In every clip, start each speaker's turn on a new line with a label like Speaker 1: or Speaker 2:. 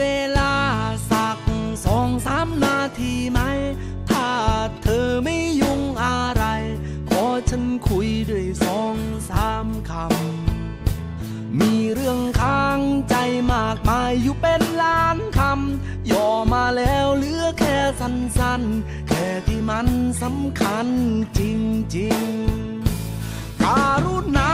Speaker 1: เวลาสักสองสามนาทีไหม ถ้าเธอไม่ยุ่งอะไร ขอฉันคุยด้วยสองสามคำ มีเรื่องค้างใจมากมายอยู่เป็นล้านคำ ย่อมาแล้วเหลือแค่สั้นๆ แค่ที่มันสำคัญจริงๆการุณา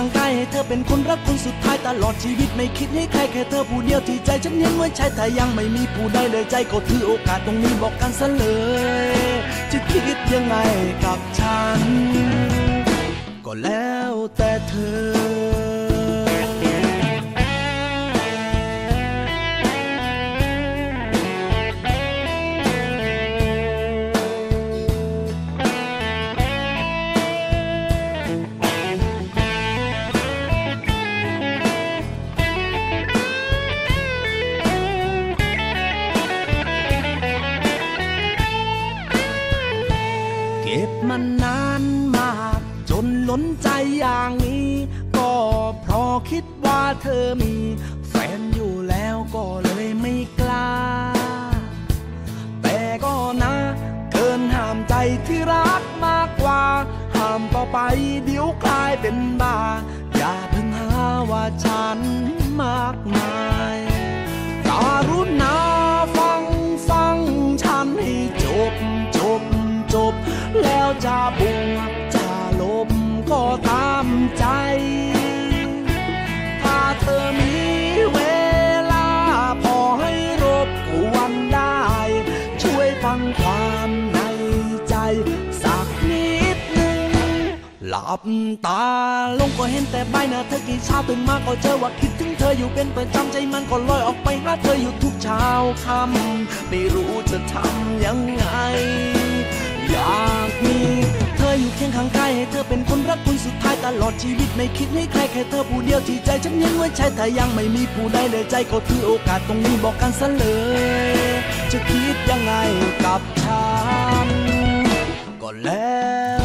Speaker 1: ข้างกายให้เธอเป็นคนรักคนสุดท้ายตลอดชีวิตไม่คิดให้ใครแค่เธอผู้เดียวที่ใจฉันยังไว้ใช้แต่ยังไม่มีผู้ใดเลยใจก็ถือโอกาสตรงนี้บอกกันซะเลย จะคิดยังไงกับฉัน ก็แล้วแต่เธอ มันนานมาก จนล้นใจอย่างนี้ ก็เพราะคิดว่าเธอมี แฟนอยู่แล้วก็เลยไม่กล้า แต่ก็นะ เกินห้ามใจที่รักมากกว่า ห้ามต่อไปเดี๋ยวกลายเป็นบ้า อย่าเพิ่งหาว่าฉันมากมาย ตามใจ ถ้าเธอมีเวลา พอให้รบกวนได้ ช่วยฟังความในใจ สักนิดหนึ่ง หลับตาลงก็เห็นแต่ใบหน้าเธอกี่เช้าตื่นมาก็เจอว่าคิดถึงเธออยู่เป็นประจำใจมันก็ลอยออกไปหาเธออยู่ทุกเช้าค่ำไม่รู้จะทำยังไง ลอดชีวิตไม่คิดให้ใครแค่เธอผู้เดียวที่ใจฉันยังไว้ใช้แต่ยังไม่มีผู้ใดเลยใจก็ถือโอกาสตรงนี้บอกกันซะเลย จะคิดยังไงกับฉันก็แล้ว